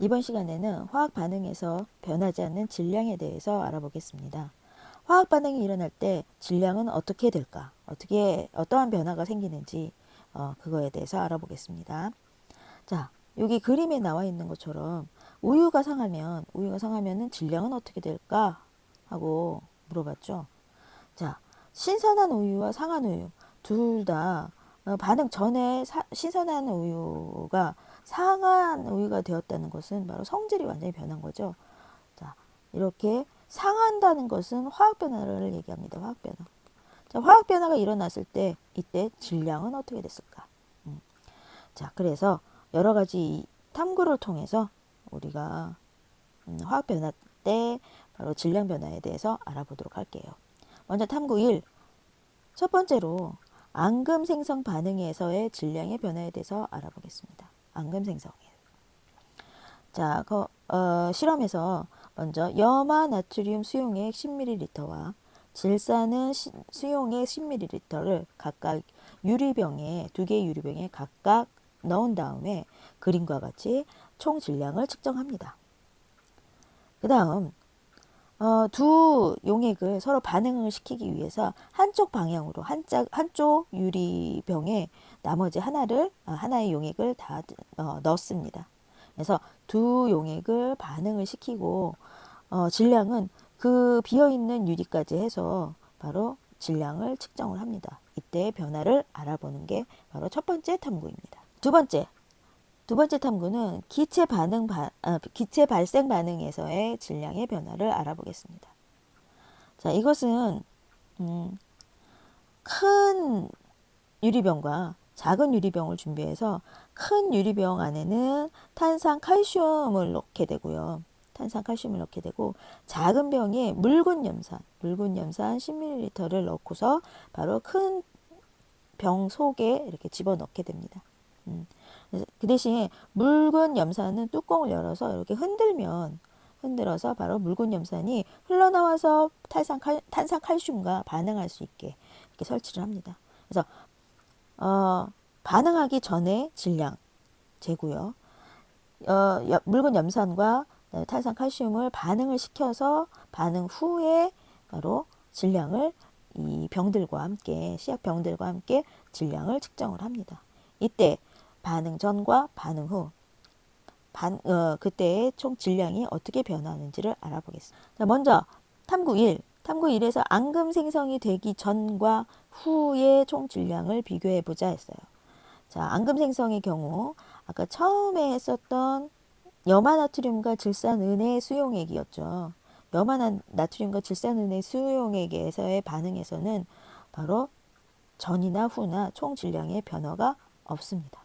이번 시간에는 화학 반응에서 변하지 않는 질량에 대해서 알아보겠습니다. 화학 반응이 일어날 때 질량은 어떻게 될까? 어떻게 어떠한 변화가 생기는지 어, 그거에 대해서 알아보겠습니다. 자, 여기 그림에 나와 있는 것처럼 우유가 상하면 우유가 상하면은 질량은 어떻게 될까? 하고 물어봤죠. 자, 신선한 우유와 상한 우유 둘 다 반응 전에 사- 신선한 우유가 상한 우유가 되었다는 것은 바로 성질이 완전히 변한 거죠. 자, 이렇게 상한다는 것은 화학 변화를 얘기합니다. 화학 변화. 자, 화학 변화가 일어났을 때 이때 질량은 어떻게 됐을까? 음. 자, 그래서 여러 가지 이 탐구를 통해서 우리가 음, 화학 변화 때 바로 질량 변화에 대해서 알아보도록 할게요. 먼저 탐구 1. 첫 번째로 앙금 생성 반응에서의 질량의 변화에 대해서 알아보겠습니다. 앙금 생성에. 자, 그, 어, 실험에서 먼저 염화 나트륨 수용액 10ml와 질산은 시- 수용액 10ml를 각각 유리병에 두 개의 유리병에 각각 넣은 다음에 그림과 같이 총 질량을 측정합니다. 그 다음 어, 두 용액을 서로 반응을 시키기 위해서 한쪽 방향으로 한짝 한쪽 유리병에 나머지 하나를 아, 하나의 용액을 다 어, 넣습니다. 그래서 두 용액을 반응을 시키고 어, 질량은 그 비어 있는 유리까지 해서 바로 질량을 측정을 합니다. 이때 변화를 알아보는 게 바로 첫 번째 탐구입니다. 두 번째 두 번째 탐구는 기체 반응 바, 아, 기체 발생 반응에서의 질량의 변화를 알아보겠습니다. 자, 이것은 음, 큰 유리병과 작은 유리병을 준비해서 큰 유리병 안에는 탄산 칼슘을 넣게 되고요. 탄산 칼슘을 넣게 되고 작은 병에 묽은 염산, 묽은 염산 10ml를 넣고서 바로 큰 병 속에 이렇게 집어넣게 됩니다. 음. 그 대신에 묽은 염산은 뚜껑을 열어서 이렇게 흔들면 흔들어서 바로 묽은 염산이 흘러나와서 탄산, 칼, 탄산 칼슘과 반응할 수 있게 이렇게 설치를 합니다. 그래서 어, 반응하기 전에 질량 재고요. 어, 여- 묽은 염산과 탄산 칼슘을 반응을 시켜서 반응 후에 바로 질량을 이 병들과 함께 시약 병들과 함께 질량을 측정을 합니다. 이때 반응 전과 반응 후 반, 어, 그때의 총 질량이 어떻게 변하는지를 알아보겠습니다. 자, 먼저 탐구 1. 탐구 1에서 앙금 생성이 되기 전과 후의 총 질량을 비교해 보자 했어요. 자, 앙금 생성의 경우 아까 처음에 했었던 염화나트륨과 질산은의 수용액이었죠. 염화나트륨과 질산은의 수용액에서의 반응에서는 바로 전이나 후나 총 질량의 변화가 없습니다.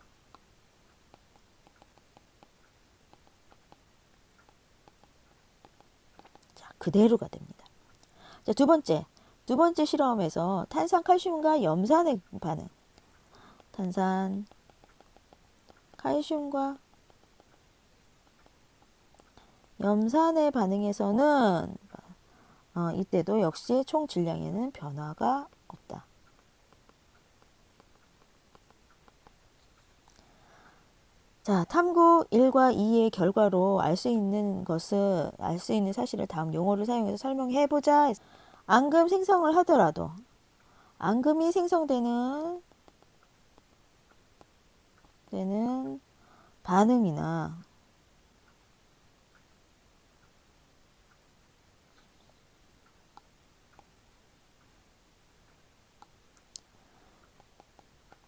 자, 그대로가 됩니다. 자, 두 번째. 두 번째 실험에서 탄산 칼슘과 염산의 반응. 탄산 칼슘과 염산의 반응에서는 어, 이때도 역시 총 질량에는 변화가 없다. 자, 탐구 1과 2의 결과로 알 수 있는 것을, 알 수 있는 사실을 다음 용어를 사용해서 설명해 보자. 앙금 생성을 하더라도, 앙금이 생성되는, 되는 반응이나,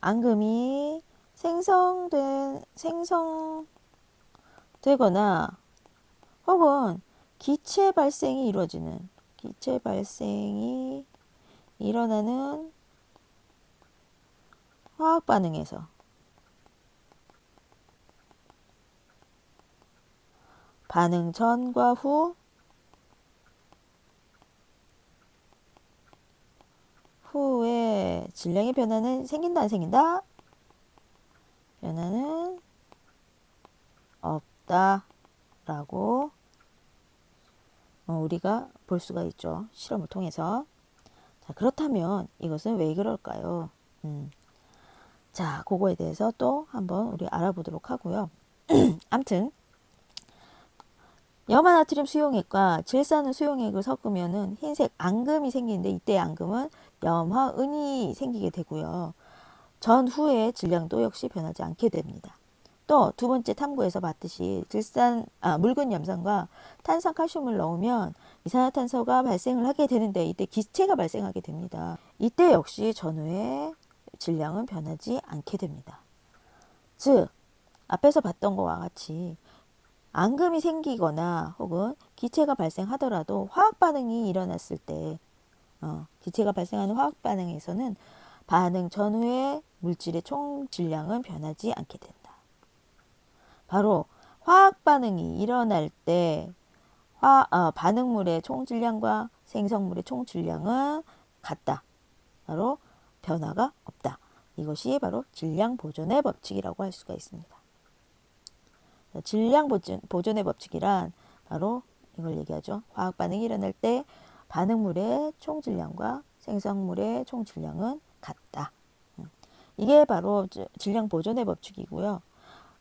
앙금이 생성된, 생성되거나 혹은 기체 발생이 이루어지는, 기체 발생이 일어나는 화학 반응에서 반응 전과 후 후에 질량의 변화는 생긴다 안 생긴다? 변화는 없다 라고 어, 우리가 볼 수가 있죠. 실험을 통해서. 자, 그렇다면 이것은 왜 그럴까요? 음. 자, 그거에 대해서 또 한번 우리 알아보도록 하고요. 암튼 염화나트륨 수용액과 질산은 수용액을 섞으면은 흰색 앙금이 생기는데 이때 앙금은 염화은이 생기게 되고요. 전후의 질량도 역시 변하지 않게 됩니다. 또 두 번째 탐구에서 봤듯이 질산 아, 묽은 염산과 탄산 칼슘을 넣으면 이산화탄소가 발생을 하게 되는데 이때 기체가 발생하게 됩니다. 이때 역시 전후의 질량은 변하지 않게 됩니다. 즉 앞에서 봤던 것과 같이 앙금이 생기거나 혹은 기체가 발생하더라도 화학 반응이 일어났을 때 어, 기체가 발생하는 화학 반응에서는 반응 전후의 물질의 총 질량은 변하지 않게 된다. 바로 화학 반응이 일어날 때 화, 어, 반응물의 총 질량과 생성물의 총 질량은 같다. 바로 변화가 없다. 이것이 바로 질량 보존의 법칙이라고 할 수가 있습니다. 질량 보존, 보존의 법칙이란 바로 이걸 얘기하죠. 화학 반응이 일어날 때 반응물의 총 질량과 생성물의 총 질량은 같다. 음. 이게 바로 질량 보존의 법칙이고요.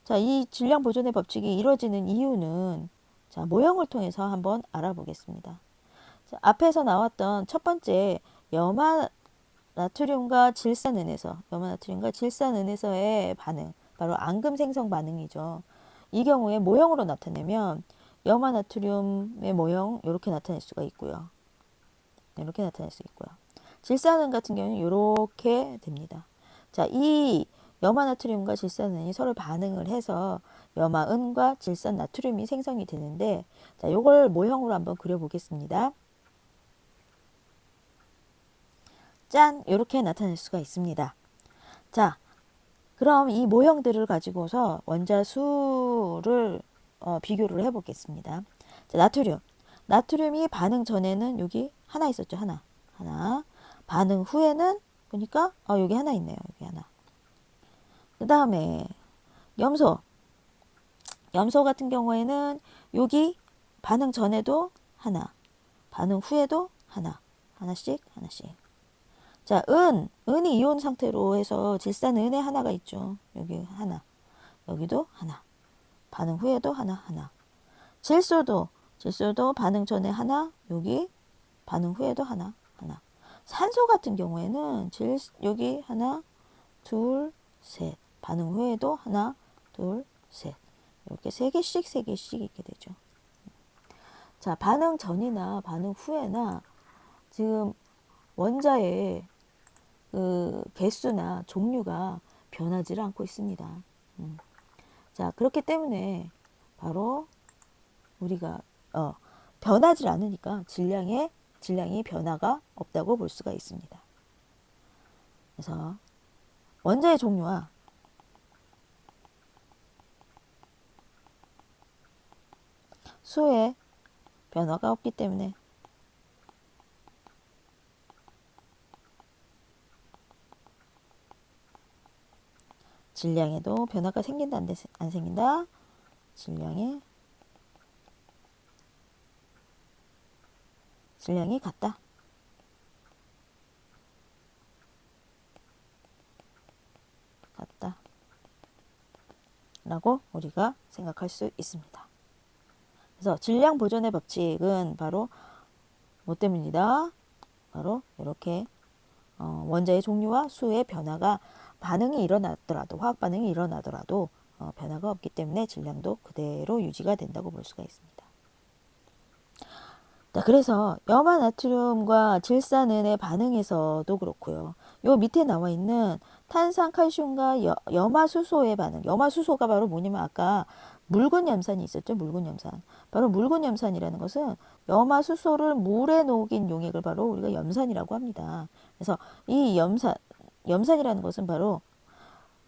자, 이 질량 보존의 법칙이 이루어지는 이유는 자, 모형을 통해서 한번 알아보겠습니다. 자, 앞에서 나왔던 첫 번째 염화 나트륨과 질산은에서 염화 나트륨과 질산은에서의 반응, 바로 앙금 생성 반응이죠. 이 경우에 모형으로 나타내면 염화 나트륨의 모형 이렇게 나타낼 수가 있고요. 이렇게 나타낼 수 있고요. 질산은 같은 경우는 이렇게 됩니다. 자, 이 염화 나트륨과 질산은이 서로 반응을 해서 염화은과 질산 나트륨이 생성이 되는데 자, 요걸 모형으로 한번 그려 보겠습니다. 짠! 이렇게 나타낼 수가 있습니다. 자, 그럼 이 모형들을 가지고서 원자 수를 어, 비교를 해 보겠습니다. 자, 나트륨. 나트륨이 반응 전에는 여기 하나 있었죠. 하나. 하나. 반응 후에는 보니까 어, 여기 하나 있네요. 여기 하나. 그 다음에 염소. 염소 같은 경우에는 여기 반응 전에도 하나. 반응 후에도 하나. 하나씩 하나씩. 자, 은, 은이 이온 상태로 해서 질산 은에 하나가 있죠. 여기 하나, 여기도 하나, 반응 후에도 하나, 하나. 질소도, 질소도 반응 전에 하나, 여기 반응 후에도 하나. 산소 같은 경우에는 질, 여기 하나, 둘, 셋. 반응 후에도 하나, 둘, 셋. 이렇게 세 개씩, 세 개씩 있게 되죠. 자, 반응 전이나 반응 후에나 지금 원자의 그 개수나 종류가 변하지를 않고 있습니다. 음. 자 그렇기 때문에 바로 우리가 어, 변하지 않으니까 질량의 질량이 변화가 없다고 볼 수가 있습니다. 그래서 원자의 종류와 수의 변화가 없기 때문에 질량에도 변화가 생긴다 안, 안 생긴다? 질량에 질량이 같다. 같다. 라고 우리가 생각할 수 있습니다. 그래서 질량 보존의 법칙은 바로 뭐 때문이다? 바로 이렇게 어, 원자의 종류와 수의 변화가 반응이 일어나더라도 화학 반응이 일어나더라도 어, 변화가 없기 때문에 질량도 그대로 유지가 된다고 볼 수가 있습니다. 자, 그래서 염화 나트륨과 질산은의 반응에서도 그렇고요. 요 밑에 나와 있는 탄산 칼슘과 여, 염화수소의 반응. 염화수소가 바로 뭐냐면 아까 묽은 염산이 있었죠. 묽은 염산. 바로 묽은 염산이라는 것은 염화수소를 물에 녹인 용액을 바로 우리가 염산이라고 합니다. 그래서 이 염산 염산이라는 것은 바로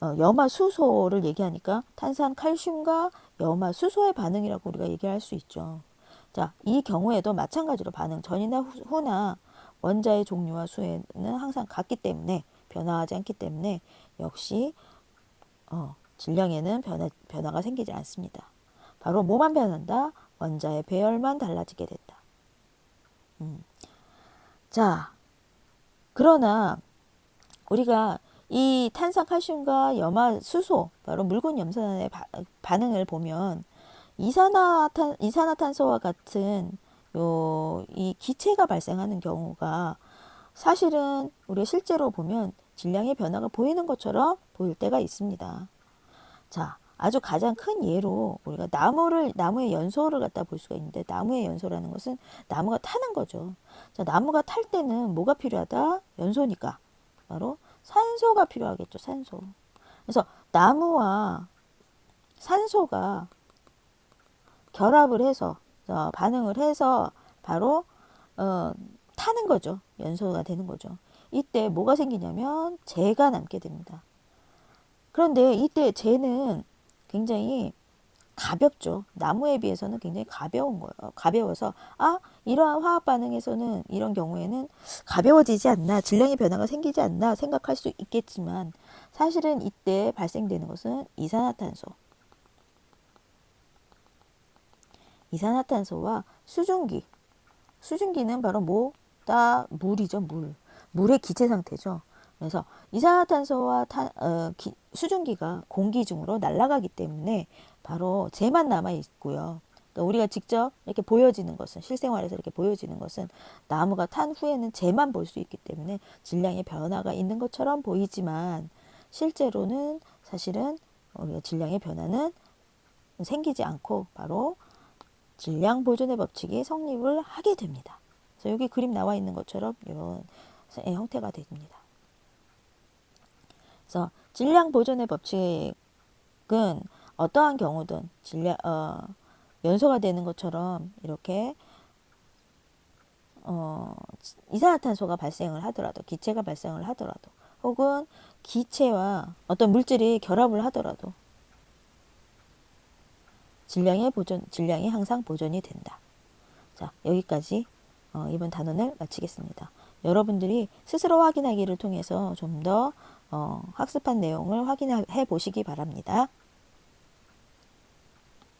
어, 염화수소를 얘기하니까 탄산 칼슘과 염화수소의 반응이라고 우리가 얘기할 수 있죠. 자, 이 경우에도 마찬가지로 반응 전이나 후나 원자의 종류와 수에는 항상 같기 때문에 변화하지 않기 때문에 역시 어, 질량에는 변화, 변화가 생기지 않습니다. 바로 뭐만 변한다? 원자의 배열만 달라지게 된다. 음. 자, 그러나 우리가 이 탄산 칼슘과 염화 수소 바로 묽은 염산의 반응을 보면 이산화탄 이산화탄소와 같은 요 이 기체가 발생하는 경우가 사실은 우리가 실제로 보면 질량의 변화가 보이는 것처럼 보일 때가 있습니다. 자, 아주 가장 큰 예로 우리가 나무를 나무의 연소를 갖다 볼 수가 있는데 나무의 연소라는 것은 나무가 타는 거죠. 자, 나무가 탈 때는 뭐가 필요하다? 연소니까 바로 산소가 필요하겠죠. 산소. 그래서 나무와 산소가 결합을 해서 어, 반응을 해서 바로 어, 타는 거죠. 연소가 되는 거죠. 이때 뭐가 생기냐면 재가 남게 됩니다. 그런데 이때 재는 굉장히 가볍죠. 나무에 비해서는 굉장히 가벼운 거예요. 가벼워서 아 이러한 화학 반응에서는 이런 경우에는 가벼워지지 않나 질량의 변화가 생기지 않나 생각할 수 있겠지만 사실은 이때 발생되는 것은 이산화탄소 이산화탄소와 수증기 수증기는 바로 뭐다 물이죠 물 물의 기체 상태죠. 그래서 이산화탄소와 탄, 어, 기, 수증기가 공기 중으로 날아가기 때문에 바로 재만 남아 있고요. 그러니까 우리가 직접 이렇게 보여지는 것은 실생활에서 이렇게 보여지는 것은 나무가 탄 후에는 재만 볼 수 있기 때문에 질량의 변화가 있는 것처럼 보이지만 실제로는 사실은 우리가 질량의 변화는 생기지 않고 바로 질량 보존의 법칙이 성립을 하게 됩니다. 그래서 여기 그림 나와 있는 것처럼 이런 형태가 됩니다. 그래서 질량 보존의 법칙은 어떠한 경우든 질량 어, 연소가 되는 것처럼 이렇게 어, 이산화탄소가 발생을 하더라도 기체가 발생을 하더라도 혹은 기체와 어떤 물질이 결합을 하더라도 질량의 보존 질량이 항상 보존이 된다. 자 여기까지 어, 이번 단원을 마치겠습니다. 여러분들이 스스로 확인하기를 통해서 좀더 어, 학습한 내용을 확인해 보시기 바랍니다.